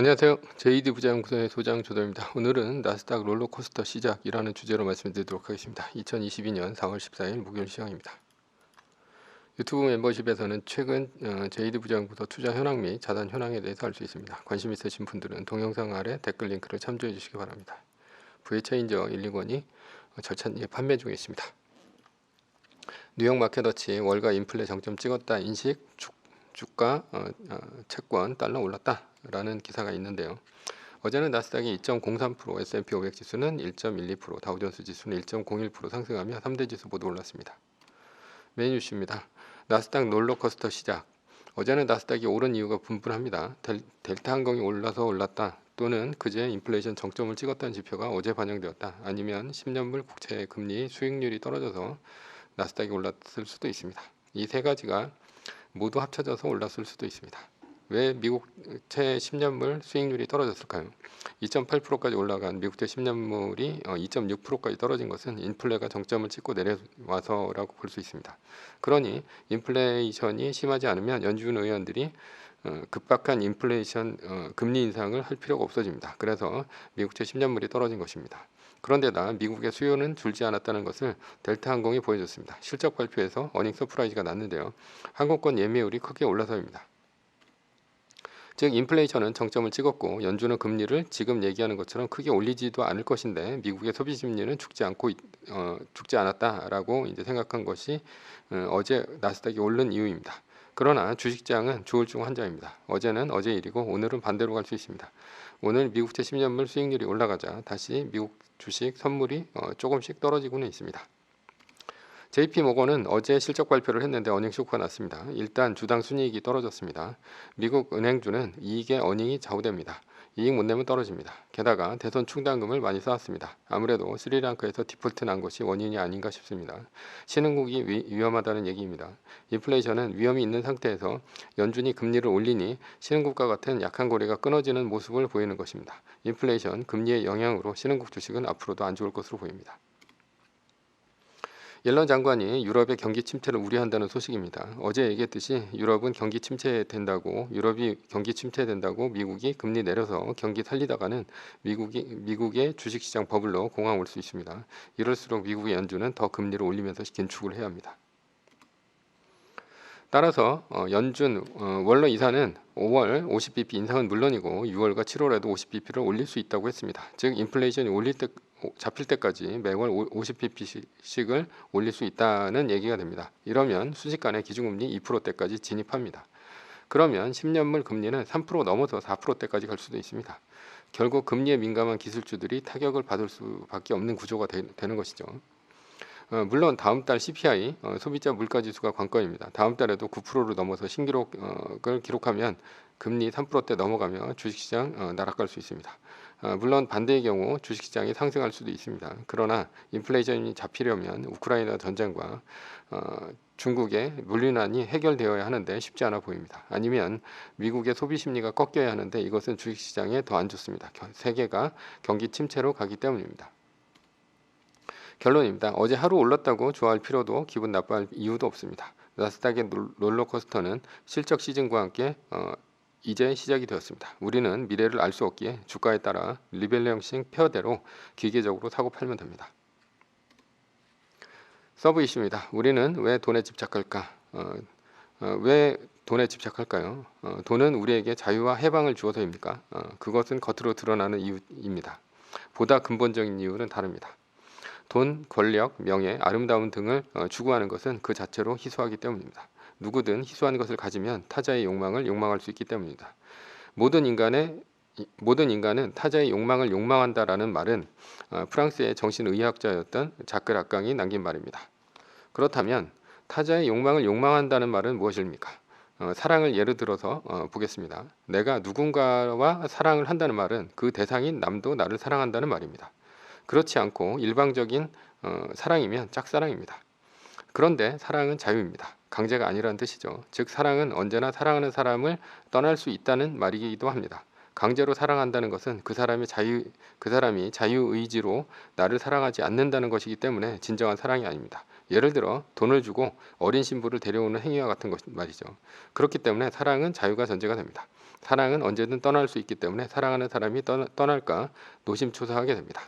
안녕하세요. JD 부장구의 소장 조도입니다. 오늘은 나스닥 롤러코스터 시작이라는 주제로 말씀드리도록 하겠습니다. 2022년 4월 14일 목요일 시간입니다. 유튜브 멤버십에서는 최근 어, JD 부장부서 투자 현황 및 자산 현황에 대해서 알 수 있습니다. 관심 있으신 분들은 동영상 아래 댓글 링크를 참조해 주시기 바랍니다. VChallenger 120원이 절찬리에 판매 중에 있습니다. 뉴욕 마켓워치 월가 인플레 정점 찍었다 인식 주, 주가 어, 어, 채권 달러 올랐다라는 기사가 있는데요. 어제는 나스닥이 2.03%, S&P 500 지수는 1.12%, 다우존스 지수는 1.01% 상승하며 3대 지수 모두 올랐습니다. 메인 뉴스입니다. 나스닥 롤러코스터 시작. 어제는 나스닥이 오른 이유가 분분합니다. 델, 델타 항공이 올라서 올랐다. 또는 그제 인플레이션 정점을 찍었다는 지표가 어제 반영되었다. 아니면 10년물 국채 금리 수익률이 떨어져서 나스닥이 올랐을 수도 있습니다. 이 세 가지가 모두 합쳐져서 올랐을 수도 있습니다. 왜 미국채 10년물 수익률이 떨어졌을까요? 2.8%까지 올라간 미국채 10년물이 2.6%까지 어, 떨어진 것은 인플레가 정점을 찍고 내려와서라고 볼 수 있습니다. 그러니 인플레이션이 심하지 않으면 연준 의원들이 어, 급박한 인플레이션 어, 금리 인상을 할 필요가 없어집니다. 그래서 미국채 10년물이 떨어진 것입니다. 그런데다 미국의 수요는 줄지 않았다는 것을 델타 항공이 보여줬습니다. 실적 발표에서 어닝 서프라이즈가 났는데요. 항공권 예매율이 크게 올라서입니다. 즉 인플레이션은 정점을 찍었고 연준은 금리를 지금 얘기하는 것처럼 크게 올리지도 않을 것인데 미국의 소비 심리는 죽지 않고 어, 죽지 않았다라고 이제 생각한 것이 어, 제 나스닥이 오른 이유입니다. 그러나 주식장은 조울증 환자입니다. 어제는 어제 일이고 오늘은 반대로 갈 수 있습니다. 오늘 미국채 10년물 수익률이 올라가자 다시 미국 주식 선물이 어, 조금씩 떨어지고는 있습니다. JP 모건은 어제 실적 발표를 했는데 어닝 쇼크가 났습니다. 일단 주당 순이익이 떨어졌습니다. 미국 은행주는 이익의 어닝이 좌우됩니다. 이익 못 내면 떨어집니다. 게다가 대선 충당금을 많이 쌓았습니다. 아무래도 스리랑카에서 디폴트 난 것이 원인이 아닌가 싶습니다. 신흥국이 위, 위험하다는 얘기입니다. 인플레이션은 위험이 있는 상태에서 연준이 금리를 올리니 신흥국과 같은 약한 고리가 끊어지는 모습을 보이는 것입니다. 인플레이션, 금리의 영향으로 신흥국 주식은 앞으로도 안 좋을 것으로 보입니다. 옐런 장관이 유럽의 경기 침체를 우려한다는 소식입니다. 어제 얘기했듯이 유럽은 경기 침체된다고 유럽이 경기 침체된다고 미국이 금리 내려서 경기 살리다가는 미국이 미국의 주식시장 버블로 공황 올 수 있습니다. 이럴수록 미국의 연준은 더 금리를 올리면서 긴축을 해야 합니다. 따라서 어, 연준 어, 원로 이사는 5월 50bp 인상은 물론이고 6월과 7월에도 50bp를 올릴 수 있다고 했습니다. 즉 인플레이션이 올릴 때 잡힐 때까지 매월 50pp씩을 올릴 수 있다는 얘기가 됩니다. 이러면 순식간에 기준금리 2%대까지 진입합니다. 그러면 10년물 금리는 3% 넘어서 4%대까지 갈 수도 있습니다. 결국 금리에 민감한 기술주들이 타격을 받을 수밖에 없는 구조가 되, 는 것이죠. 어, 물론 다음 달 CPI 어, 소비자 물가 지수가 관건입니다. 다음 달에도 9%를 넘어서 신기록을 기록하면 금리 3%대 넘어가며 주식시장 어, 나락갈 수 있습니다. 어, 물론 반대의 경우 주식시장이 상승할 수도 있습니다. 그러나 인플레이션이 잡히려면 우크라이나 전쟁과 어, 중국의 물리난이 해결되어야 하는데 쉽지 않아 보입니다. 아니면 미국의 소비 심리가 꺾여야 하는데 이것은 주식시장에 더 안 좋습니다. 세계가 경기 침체로 가기 때문입니다. 결론입니다. 어제 하루 올랐다고 좋아할 필요도 기분 나빠할 이유도 없습니다. 나스닥의 롤러코스터는 실적 시즌과 함께 어, 이제 시작이 되었습니다. 우리는 미래를 알 수 없기에 주가에 따라 리벨레형식 페어대로 기계적으로 사고 팔면 됩니다. 서브 이슈입니다. 우리는 왜 돈에 집착할까? 어, 어, 왜 돈에 집착할까요? 어, 돈은 우리에게 자유와 해방을 주어서입니까? 어, 그것은 겉으로 드러나는 이유입니다. 보다 근본적인 이유는 다릅니다. 돈, 권력, 명예, 아름다움 등을 어, 추구하는 것은 그 자체로 희소하기 때문입니다. 누구든 희소한 것을 가지면 타자의 욕망을 욕망할 수 있기 때문입니다. 모든 인간의 모든 인간은 타자의 욕망을 욕망한다라는 말은 어, 프랑스의 정신의학자였던 자크 락강이 남긴 말입니다. 그렇다면 타자의 욕망을 욕망한다는 말은 무엇입니까? 어, 사랑을 예를 들어서 어, 보겠습니다. 내가 누군가와 사랑을 한다는 말은 그 대상인 남도 나를 사랑한다는 말입니다. 그렇지 않고 일방적인 어, 사랑이면 짝사랑입니다. 그런데 사랑은 자유입니다. 강제가 아니라는 뜻이죠. 즉 사랑은 언제나 사랑하는 사람을 떠날 수 있다는 말이기도 합니다. 강제로 사랑한다는 것은 그 사람의 자유 그 사람이 자유 의지로 나를 사랑하지 않는다는 것이기 때문에 진정한 사랑이 아닙니다. 예를 들어 돈을 주고 어린 신부를 데려오는 행위와 같은 것 말이죠. 그렇기 때문에 사랑은 자유가 전제가 됩니다. 사랑은 언제든 떠날 수 있기 때문에 사랑하는 사람이 떠, 떠날까 노심초사하게 됩니다.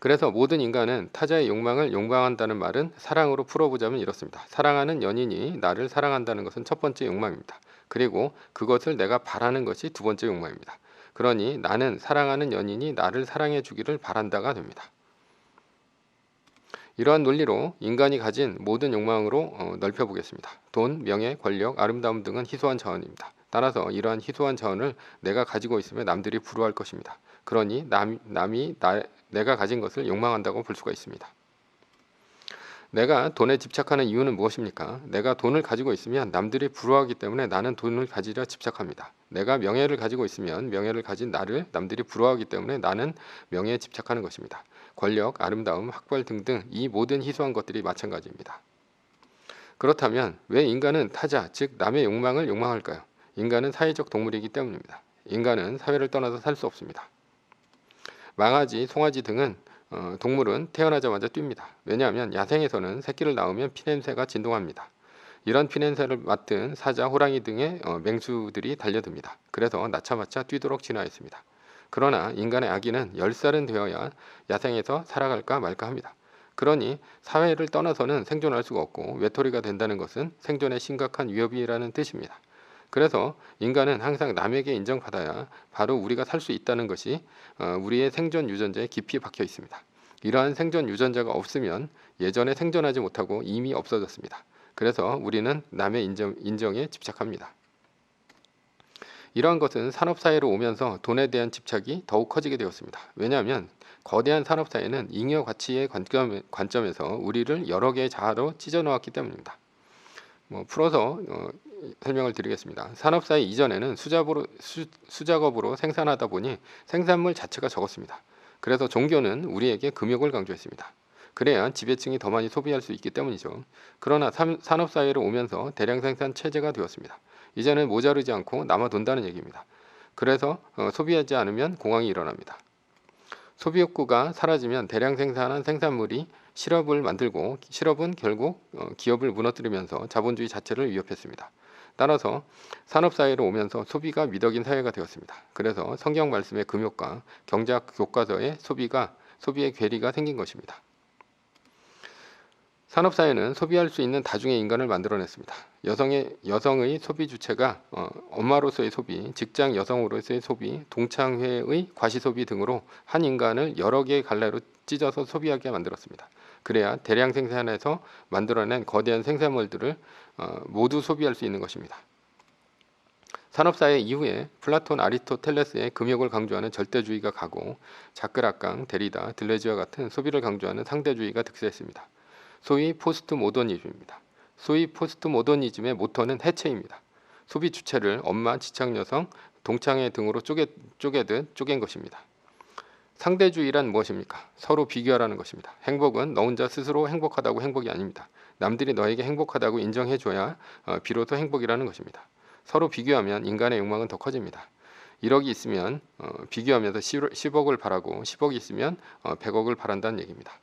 그래서 모든 인간은 타자의 욕망을 욕망한다는 말은 사랑으로 풀어보자면 이렇습니다. 사랑하는 연인이 나를 사랑한다는 것은 첫 번째 욕망입니다. 그리고 그것을 내가 바라는 것이 두 번째 욕망입니다. 그러니 나는 사랑하는 연인이 나를 사랑해 주기를 바란다가 됩니다. 이러한 논리로 인간이 가진 모든 욕망으로 어, 넓혀보겠습니다. 돈, 명예, 권력, 아름다움 등은 희소한 자원입니다. 따라서 이러한 희소한 자원을 내가 가지고 있으면 남들이 부러워할 것입니다. 그러니 남, 남이 나, 내가 가진 것을 욕망한다고 볼 수가 있습니다. 내가 돈에 집착하는 이유는 무엇입니까? 내가 돈을 가지고 있으면 남들이 부러워하기 때문에 나는 돈을 가지려 집착합니다. 내가 명예를 가지고 있으면 명예를 가진 나를 남들이 부러워하기 때문에 나는 명예에 집착하는 것입니다. 권력, 아름다움, 학벌 등등 이 모든 희소한 것들이 마찬가지입니다. 그렇다면 왜 인간은 타자, 즉 남의 욕망을 욕망할까요? 인간은 사회적 동물이기 때문입니다. 인간은 사회를 떠나서 살 수 없습니다. 망아지, 송아지 등은 어, 동물은 태어나자마자 뜁니다. 왜냐하면 야생에서는 새끼를 낳으면 피냄새가 진동합니다. 이런 피냄새를 맡은 사자, 호랑이 등의 어, 맹수들이 달려듭니다. 그래서 낳자마자 뛰도록 진화했습니다. 그러나 인간의 아기는 10살은 되어야 야생에서 살아갈까 말까 합니다. 그러니 사회를 떠나서는 생존할 수가 없고 외톨이가 된다는 것은 생존에 심각한 위협이라는 뜻입니다. 그래서 인간은 항상 남에게 인정받아야 바로 우리가 살 수 있다는 것이 어, 우리의 생존 유전자에 깊이 박혀 있습니다. 이러한 생존 유전자가 없으면 예전에 생존하지 못하고 이미 없어졌습니다. 그래서 우리는 남의 인정, 인정에 집착합니다. 이러한 것은 산업사회로 오면서 돈에 대한 집착이 더욱 커지게 되었습니다. 왜냐하면 거대한 산업사회는 잉여 가치의 관점, 관점에서 우리를 여러 개의 자아로 찢어놓았기 때문입니다. 뭐 풀어서 어, 설명을 드리겠습니다. 산업사회 이전에는 수작업으로, 수, 수작업으로 생산하다 보니 생산물 자체가 적었습니다. 그래서 종교는 우리에게 금욕을 강조했습니다. 그래야 지배층이 더 많이 소비할 수 있기 때문이죠. 그러나 산업사회로 오면서 대량 생산 체제가 되었습니다. 이제는 모자르지 않고 남아 돈다는 얘기입니다. 그래서 어, 소비하지 않으면 공황이 일어납니다. 소비 욕구가 사라지면 대량 생산한 생산물이 실업을 만들고 실업은 결국 어, 기업을 무너뜨리면서 자본주의 자체를 위협했습니다. 따라서 산업사회로 오면서 소비가 미덕인 사회가 되었습니다. 그래서 성경 말씀의 금욕과 경제학 교과서에 소비가 소비의 괴리가 생긴 것입니다. 산업사회는 소비할 수 있는 다중의 인간을 만들어냈습니다. 여성의 여성의 소비 주체가 어, 엄마로서의 소비, 직장 여성으로서의 소비, 동창회의 과시소비 등으로 한 인간을 여러 개의 갈래로 찢어서 소비하게 만들었습니다. 그래야 대량 생산해서 만들어낸 거대한 생산물들을 어, 모두 소비할 수 있는 것입니다. 산업사회 이후에 플라톤 아리스토텔레스의 금욕을 강조하는 절대주의가 가고 자크라강, 데리다, 들레지와 같은 소비를 강조하는 상대주의가 득세했습니다. 소위 포스트 모더니즘입니다. 소위 포스트 모더니즘의 모토는 해체입니다. 소비 주체를 엄마, 지창 여성, 동창회 등으로 쪼개, 쪼개듯 쪼갠 것입니다. 상대주의란 무엇입니까? 서로 비교하라는 것입니다. 행복은 너 혼자 스스로 행복하다고 행복이 아닙니다. 남들이 너에게 행복하다고 인정해줘야 어, 비로소 행복이라는 것입니다. 서로 비교하면 인간의 욕망은 더 커집니다. 1억이 있으면 어, 비교하면서 10억을 바라고 10억이 있으면 어, 100억을 바란다는 얘기입니다.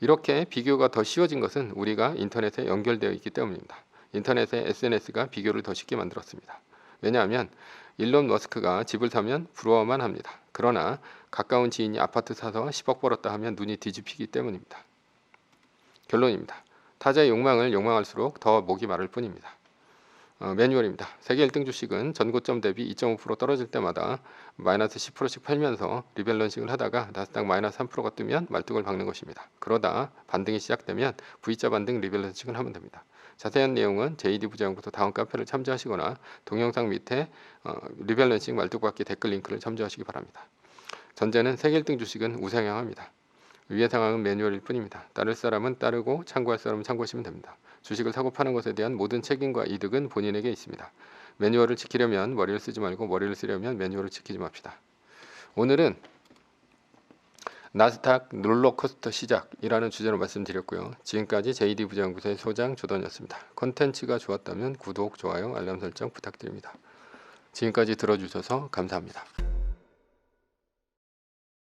이렇게 비교가 더 쉬워진 것은 우리가 인터넷에 연결되어 있기 때문입니다. 인터넷의 SNS가 비교를 더 쉽게 만들었습니다. 왜냐하면 일론 머스크가 집을 사면 부러워만 합니다. 그러나 가까운 지인이 아파트 사서 10억 벌었다 하면 눈이 뒤집히기 때문입니다. 결론입니다. 타자의 욕망을 욕망할수록 더 목이 마를 뿐입니다. 어, 매뉴얼입니다. 세계 1등 주식은 전고점 대비 2.5% 떨어질 때마다 마이너스 10%씩 팔면서 리밸런싱을 하다가 나스닥 마이너스 3%가 뜨면 말뚝을 박는 것입니다. 그러다 반등이 시작되면 V자 반등 리밸런싱을 하면 됩니다. 자세한 내용은 JD 부장부터 다음 카페를 참조하시거나 동영상 밑에 어, 리밸런싱 말뚝 받기 댓글 링크를 참조하시기 바랍니다. 전제는 세계 1등 주식은 우상향합니다. 위의 상황은 매뉴얼일 뿐입니다. 따를 사람은 따르고 참고할 사람은 참고하시면 됩니다. 주식을 사고 파는 것에 대한 모든 책임과 이득은 본인에게 있습니다. 매뉴얼을 지키려면 머리를 쓰지 말고 머리를 쓰려면 매뉴얼을 지키지 맙시다. 오늘은 나스닥 롤러코스터 시작이라는 주제로 말씀드렸고요. 지금까지 JD 부장연구소의 소장 조던이었습니다. 콘텐츠가 좋았다면 구독, 좋아요, 알람 설정 부탁드립니다. 지금까지 들어주셔서 감사합니다.